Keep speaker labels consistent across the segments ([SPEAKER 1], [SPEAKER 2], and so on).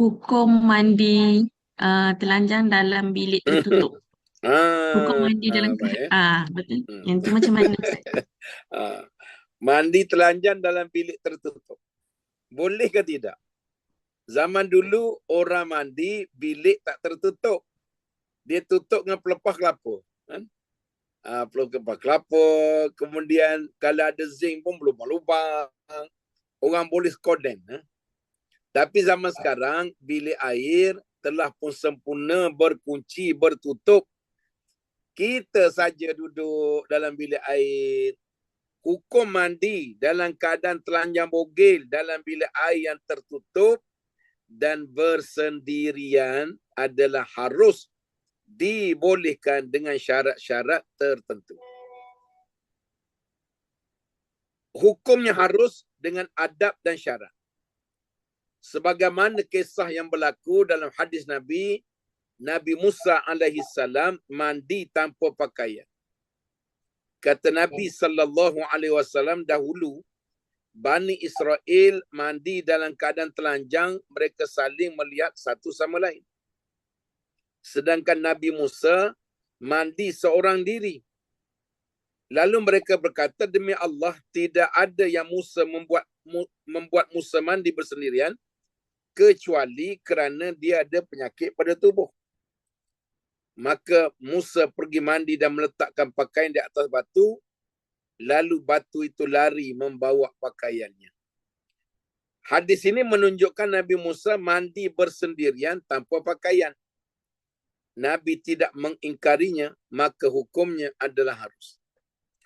[SPEAKER 1] hukum mandi uh, telanjang dalam bilik tertutup. Hukum
[SPEAKER 2] Ah,
[SPEAKER 1] mandi dalam
[SPEAKER 2] baik, eh.
[SPEAKER 1] ah betul.
[SPEAKER 2] Hmm.
[SPEAKER 1] Yang tu macam mana?
[SPEAKER 2] Ah, mandi telanjang dalam bilik tertutup. Boleh ke tidak? Zaman dulu orang mandi bilik tak tertutup. Dia tutup dengan pelepah kelapa. Kan? Ah, pelepah kelapa. Kemudian kalau ada zinc pun berlubang-lubang. Orang boleh skoden. Eh? Tapi zaman sekarang bilik air telah pun sempurna berkunci, bertutup. Kita saja duduk dalam bilik air. Hukum mandi dalam keadaan telanjang bogil dalam bilik air yang tertutup dan bersendirian adalah harus dibolehkan dengan syarat-syarat tertentu. Hukumnya harus dengan adab dan syarat. Sebagaimana kisah yang berlaku dalam hadis Nabi, Nabi Musa alaihi salam mandi tanpa pakaian. Kata Nabi sallallahu alaihi wasallam dahulu Bani Israel mandi dalam keadaan telanjang, mereka saling melihat satu sama lain. Sedangkan Nabi Musa mandi seorang diri. Lalu mereka berkata, demi Allah, tidak ada yang Musa membuat membuat Musa mandi bersendirian kecuali kerana dia ada penyakit pada tubuh. Maka Musa pergi mandi dan meletakkan pakaian di atas batu. Lalu batu itu lari membawa pakaiannya. Hadis ini menunjukkan Nabi Musa mandi bersendirian tanpa pakaian. Nabi tidak mengingkarinya, maka hukumnya adalah harus.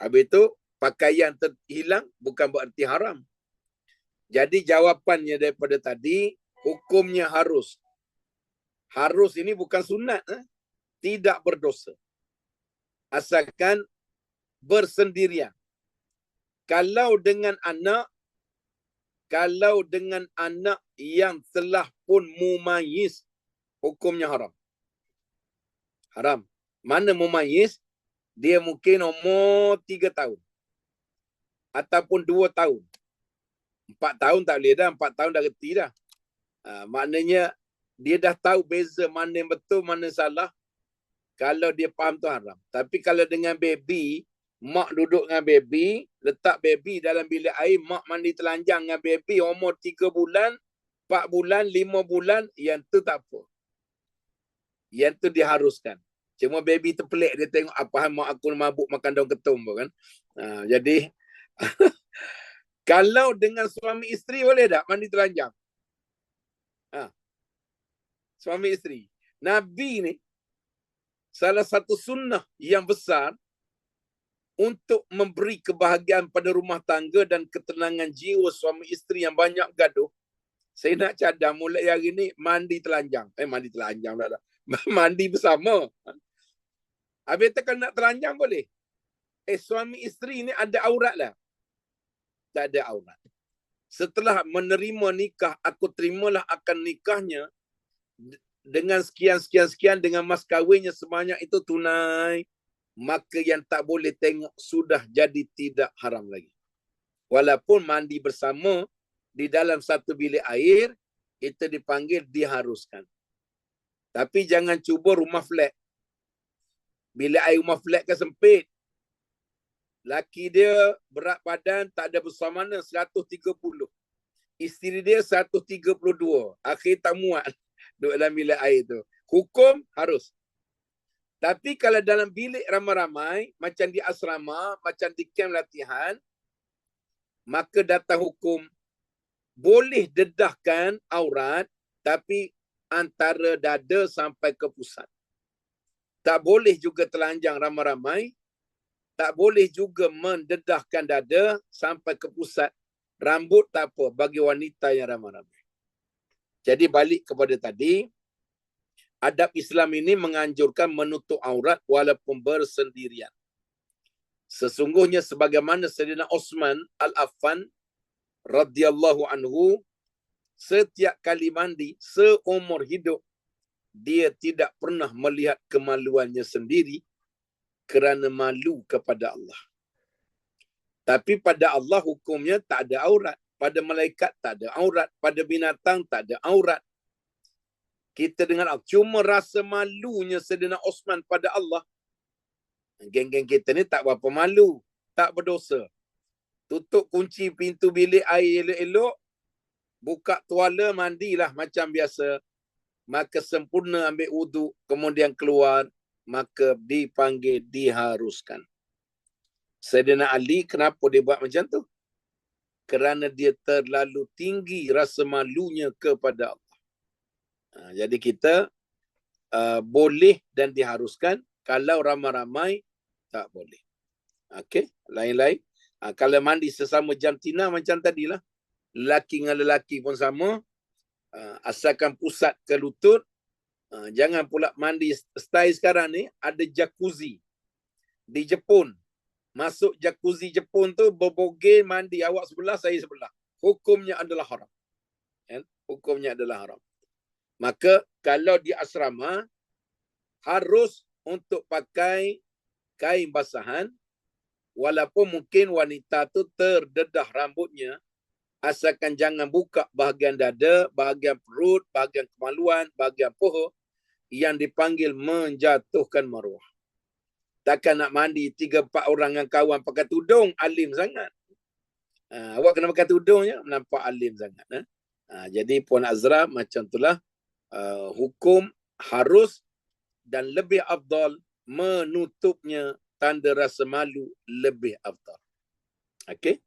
[SPEAKER 2] Habis itu, pakaian terhilang bukan berarti haram. Jadi jawapannya daripada tadi, hukumnya harus. Harus ini bukan sunat. Eh? tidak berdosa. Asalkan bersendirian. Kalau dengan anak, kalau dengan anak yang telah pun mumayis, hukumnya haram. Haram. Mana mumayis? Dia mungkin umur tiga tahun. Ataupun dua tahun. Empat tahun tak boleh dah. Empat tahun dah reti dah. Ha, maknanya dia dah tahu beza mana yang betul, mana yang salah kalau dia faham tu haram. Tapi kalau dengan baby, mak duduk dengan baby, letak baby dalam bilik air, mak mandi telanjang dengan baby umur 3 bulan, 4 bulan, 5 bulan, yang tu tak apa. Yang tu diharuskan. Cuma baby tu pelik dia tengok apa hal mak aku mabuk makan daun ketum pun kan. Ha, jadi kalau dengan suami isteri boleh tak mandi telanjang? Suami isteri. Nabi ni salah satu sunnah yang besar untuk memberi kebahagiaan pada rumah tangga dan ketenangan jiwa suami isteri yang banyak gaduh. Saya nak cadang mulai hari ni mandi telanjang. Eh mandi telanjang tak ada. Mandi bersama. Habis kalau nak telanjang boleh. Eh suami isteri ni ada aurat lah. Tak ada aurat. Setelah menerima nikah, aku terimalah akan nikahnya dengan sekian-sekian-sekian dengan mas kahwinnya sebanyak itu tunai, maka yang tak boleh tengok sudah jadi tidak haram lagi. Walaupun mandi bersama di dalam satu bilik air, itu dipanggil diharuskan. Tapi jangan cuba rumah flat. Bilik air rumah flat kan sempit. Laki dia berat badan tak ada besar mana 130. Isteri dia 132. Akhir tak muat duduk dalam bilik air tu. Hukum harus. Tapi kalau dalam bilik ramai-ramai, macam di asrama, macam di kem latihan, maka datang hukum boleh dedahkan aurat, tapi antara dada sampai ke pusat. Tak boleh juga telanjang ramai-ramai, tak boleh juga mendedahkan dada sampai ke pusat. Rambut tak apa bagi wanita yang ramai-ramai. Jadi balik kepada tadi, adab Islam ini menganjurkan menutup aurat walaupun bersendirian. Sesungguhnya sebagaimana Sayyidina Osman Al-Affan radhiyallahu anhu setiap kali mandi seumur hidup dia tidak pernah melihat kemaluannya sendiri kerana malu kepada Allah. Tapi pada Allah hukumnya tak ada aurat. Pada malaikat tak ada aurat. Pada binatang tak ada aurat. kita dengan Allah. Cuma rasa malunya Sayyidina Osman pada Allah. Geng-geng kita ni tak berapa malu. Tak berdosa. Tutup kunci pintu bilik air elok-elok. Buka tuala, mandilah macam biasa. Maka sempurna ambil wuduk. Kemudian keluar. Maka dipanggil, diharuskan. Sayyidina Ali, kenapa dia buat macam tu? Kerana dia terlalu tinggi rasa malunya kepada Allah. Ha, jadi kita uh, boleh dan diharuskan kalau ramai-ramai tak boleh. Okey, lain-lain. Ha, kalau mandi sesama jantina macam tadilah. Lelaki dengan lelaki pun sama. Uh, asalkan pusat ke lutut. Uh, jangan pula mandi style sekarang ni ada jacuzzi. Di Jepun. Masuk jacuzzi Jepun tu berbogel mandi awak sebelah saya sebelah. Hukumnya adalah haram. Kan? Hukumnya adalah haram. Maka kalau di asrama harus untuk pakai kain basahan walaupun mungkin wanita tu terdedah rambutnya asalkan jangan buka bahagian dada, bahagian perut, bahagian kemaluan, bahagian poho yang dipanggil menjatuhkan maruah. Takkan nak mandi tiga empat orang yang kawan pakai tudung, alim sangat. Ha, awak kena pakai tudung je, nampak alim sangat. Ha? Ha, jadi Puan Azra macam itulah uh, hukum harus dan lebih afdal menutupnya tanda rasa malu lebih afdal. Okey?